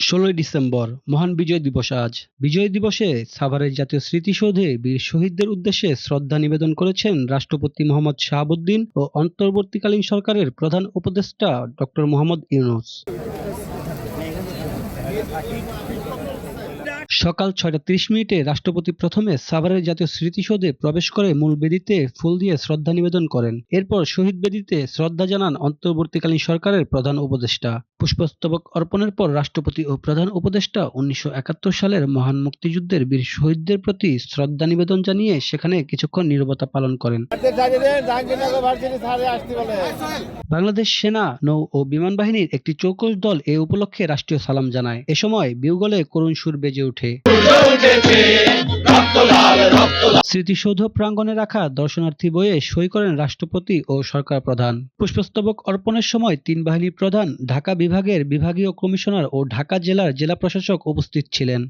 ষোলোই ডিসেম্বর মহান বিজয় দিবস আজ। বিজয় দিবসে সাভারের জাতীয় স্মৃতিসৌধে বীর শহীদদের উদ্দেশ্যে শ্রদ্ধা নিবেদন করেছেন রাষ্ট্রপতি মোহাম্মদ শাহাবুদ্দিন ও অন্তর্বর্তীকালীন সরকারের প্রধান উপদেষ্টা ডক্টর মোহাম্মদ ইউনুস। সকাল ছয়টা ত্রিশ মিনিটে রাষ্ট্রপতি প্রথমে সাভারের জাতীয় স্মৃতিসৌধে প্রবেশ করে মূল বেদিতে ফুল দিয়ে শ্রদ্ধা নিবেদন করেন। এরপর শহীদ বেদিতে শ্রদ্ধা জানান অন্তর্বর্তীকালীন সরকারের প্রধান উপদেষ্টা। পুষ্পস্তবক অর্পণের পর রাষ্ট্রপতি ও প্রধান উপদেষ্টা উনিশশো একাত্তর সালের মহান মুক্তিযুদ্ধের বীর শহীদদের প্রতি শ্রদ্ধা নিবেদন জানিয়ে সেখানে কিছুক্ষণ নিরবতা পালন করেন। বাংলাদেশ সেনা, নৌ ও বিমান বাহিনীর একটি চৌকস দল এ উপলক্ষে রাষ্ট্রীয় সালাম জানায়। এ সময় বিউগলে করুণ সুর বেজে ওঠে। স্মৃতিসৌধ প্রাঙ্গণে রাখা দর্শনার্থী বইয়ে সই করেন রাষ্ট্রপতি ও সরকার প্রধান। পুষ্পস্তবক অর্পণের সময় তিন বাহিনী প্রধান, ঢাকা বিভাগের বিভাগীয় কমিশনার ও ঢাকা জেলার জেলা প্রশাসক উপস্থিত ছিলেন।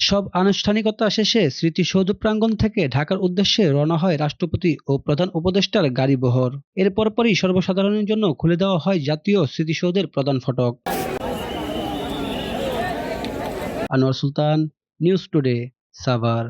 সব আনুষ্ঠানিকতা শেষে স্মৃতিসৌধ প্রাঙ্গণ থেকে ঢাকার উদ্দেশ্যে রওনা হয় রাষ্ট্রপতি ও প্রধান উপদেষ্টার গাড়ি বহর এর পরপরই সর্বসাধারণের জন্য খুলে দেওয়া হয় জাতীয় স্মৃতিসৌধের প্রধান ফটক। Anwar Sultan news today Savar.